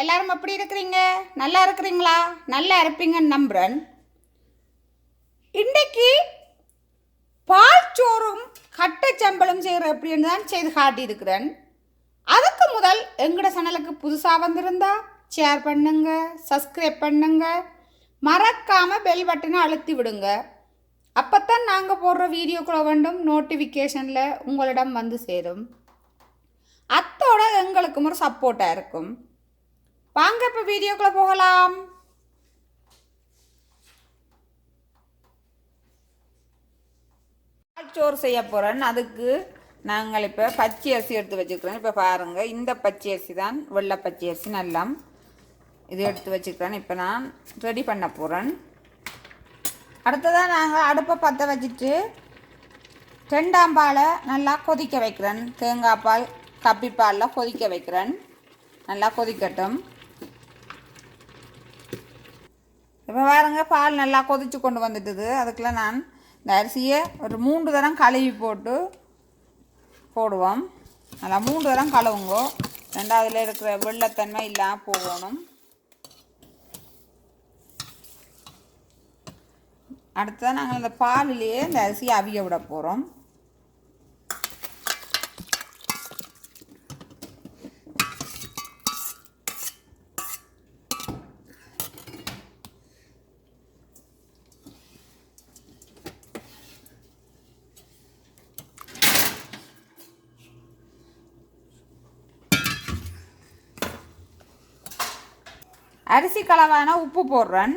எல்லாரும் எப்படி இருக்கிறீங்க? நல்லா இருக்கிறீங்களா? நல்லா இருப்பீங்கன்னு நம்புகிறேன் இன்றைக்கு பால் சோறும் கட்டச்சம்பளம் செய்கிற அப்படின்னு தான் செய்து காட்டியிருக்கிறேன். அதுக்கு முதல் எங்களோட சேனலுக்கு புதுசாக வந்திருந்தா ஷேர் பண்ணுங்க சப்ஸ்கிரைப் பண்ணுங்க. மறக்காமல் பெல் பட்டனை அழுத்தி விடுங்க. அப்போத்தான் நாங்கள் போடுற வீடியோக்குள்ள வேண்டும் நோட்டிஃபிகேஷனில் உங்களிடம் வந்து சேரும். அத்தோட எங்களுக்கும் ஒரு சப்போர்ட்டாக இருக்கும். வாங்க இப்போ வீடியோக்குள்ளே போகலாம். சோறு செய்ய போகிறேன் அதுக்கு நாங்கள் இப்போ பச்சை அரிசி எடுத்து வச்சுக்கிறோம் இப்போ பாருங்கள் இந்த பச்சை அரிசி தான் வெள்ளை பச்சை அரிசி நல்லா இது எடுத்து வச்சுக்கிறேன் இப்போ நான் ரெடி பண்ண போகிறேன் அடுத்ததாக நாங்கள் அடுப்பை பற்ற வச்சுட்டு ரெண்டாம் பாலை நல்லா கொதிக்க வைக்கிறேன். தேங்காய் பால் கப்பி பாலில் கொதிக்க வைக்கிறேன். நல்லா கொதிக்கட்டும். இப்போ பாருங்க பால் நல்லா கொதிச்சு கொண்டு வந்துட்டுது. அதுக்கெலாம் நான் இந்த அரிசியை ஒரு மூன்று தரம் கழுவி போட்டு போடுவோம். நல்லா மூன்று தரம் கழுவுங்கோ. ரெண்டாவதுல இருக்கிற வெள்ளத்தன்மை இல்லாமல் போகணும். அடுத்ததான் நாங்கள் இந்த பாலிலேயே இந்த அரிசியை அவிய விட போகிறோம் அரிசி கலவான உப்பு போடுறேன்.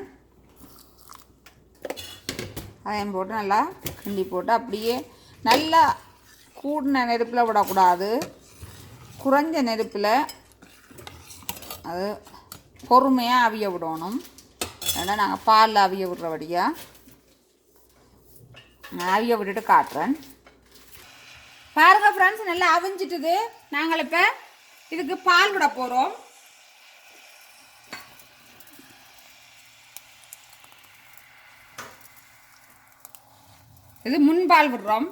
அதையும் போட்டு நல்லா கிண்டி போட்டு அப்படியே நல்லா கூடின நெருப்பில் விடக்கூடாது. குறைஞ்ச நெருப்பில் அது பொறுமையாக அவிய விடணும். ஏன்னா நாங்கள் பாலில் அவிய விடுறபடியாக நான் அவிய விட்டுட்டு காட்டுறேன். பாருங்கள் ஃப்ரெண்ட்ஸ் நல்லா அவிஞ்சிட்டுது. நாங்கள் இப்போ இதுக்கு பால் விட போகிறோம் இது முன்பால் விடுறோம்.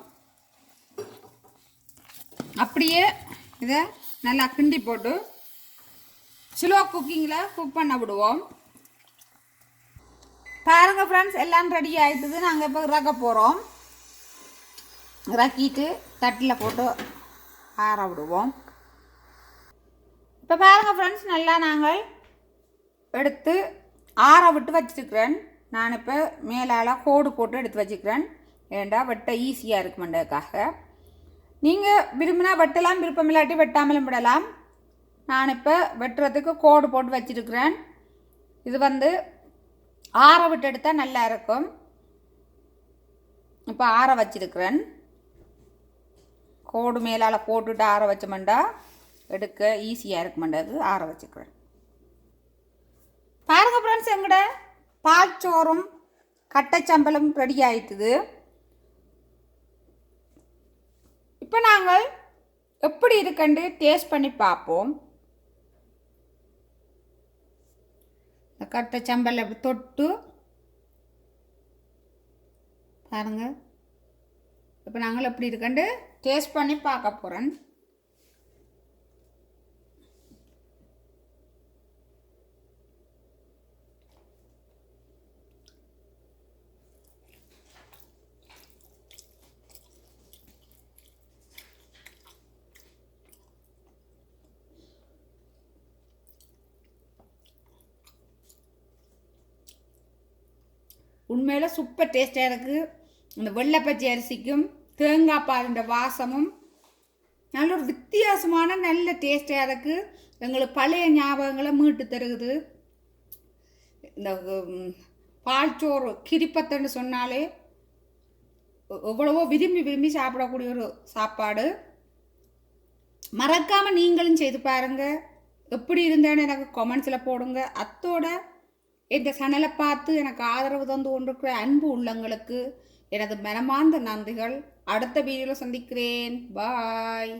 அப்படியே இதை நல்லா கிண்டி போட்டு ஸ்லோ குக்கிங்கில் குக் பண்ண விடுவோம். பாருங்கள் ஃப்ரெண்ட்ஸ் எல்லாம் ரெடி ஆகிட்டது நாங்கள் இப்போ இறக்க போகிறோம் இறக்கிட்டு தட்டில் போட்டு ஆற விடுவோம். இப்போ பாருங்கள் ஃப்ரெண்ட்ஸ் நல்லா நாங்கள் எடுத்து ஆற விட்டு வச்சுருக்கிறேன். நான் இப்போ மேலால் கோடு போட்டு எடுத்து வச்சுக்கிறேன் ஏண்டா வெட்ட ஈஸியாக இருக்குமெண்டதுக்காக நீங்கள் விரும்பினா வெட்டலாம் விருப்பம் இல்லாட்டி வெட்டாமலும் விடலாம். நான் இப்போ வெட்டுறதுக்கு கோடு போட்டு வச்சிருக்கிறேன். இது வந்து ஆற விட்டு எடுத்தால் நல்லா இருக்கும். இப்போ ஆற வச்சிருக்கிறேன். கோடு மேலால் போட்டுட்டு ஆற வச்சோம்டா எடுக்க ஈஸியாக இருக்குமெண்டது ஆற வச்சுக்கிறேன் பாருங்க ஃப்ரெண்ட்ஸ் எங்கட? பால் சோறும் கட்டைச்சம்பளம் ரெடி ஆயிட்டுது இப்போ நாங்கள் எப்படி இருக்குன்னு டேஸ்ட் பண்ணி பார்ப்போம். இந்த கட்டை சம்பல் தொட்டு பாருங்கள் இப்போ நாங்கள் எப்படி இருக்குன்னு டேஸ்ட் பண்ணி பார்க்க போகிறேன் உண்மையில் சூப்பர் டேஸ்ட்டாக இருக்குது இந்த வெள்ளைப்பச்சி அரிசிக்கும் தேங்காய் பாலின்ற வாசமும் நல்ல ஒரு வித்தியாசமான நல்ல டேஸ்ட்டாக இருக்குது எங்களுக்கு பழைய ஞாபகங்களை மீட்டு தருகுது. இந்த பால் சோறு கிரிப்பத்தன்னு சொன்னாலே எவ்வளவோ விரும்பி விரும்பி சாப்பிடக்கூடிய ஒரு சாப்பாடு. மறக்காமல் நீங்களும் செய்து பாருங்கள் எப்படி இருந்தேன்னு எனக்கு கமெண்ட்ஸில் போடுங்க. அத்தோட இந்த சேனலை பார்த்து எனக்கு ஆதரவு தந்து கொண்டிருக்கிற அன்பு உள்ளங்களுக்கு எனது மனமார்ந்த நன்றிகள். அடுத்த வீடியோவில் சந்திக்கிறேன். பாய்.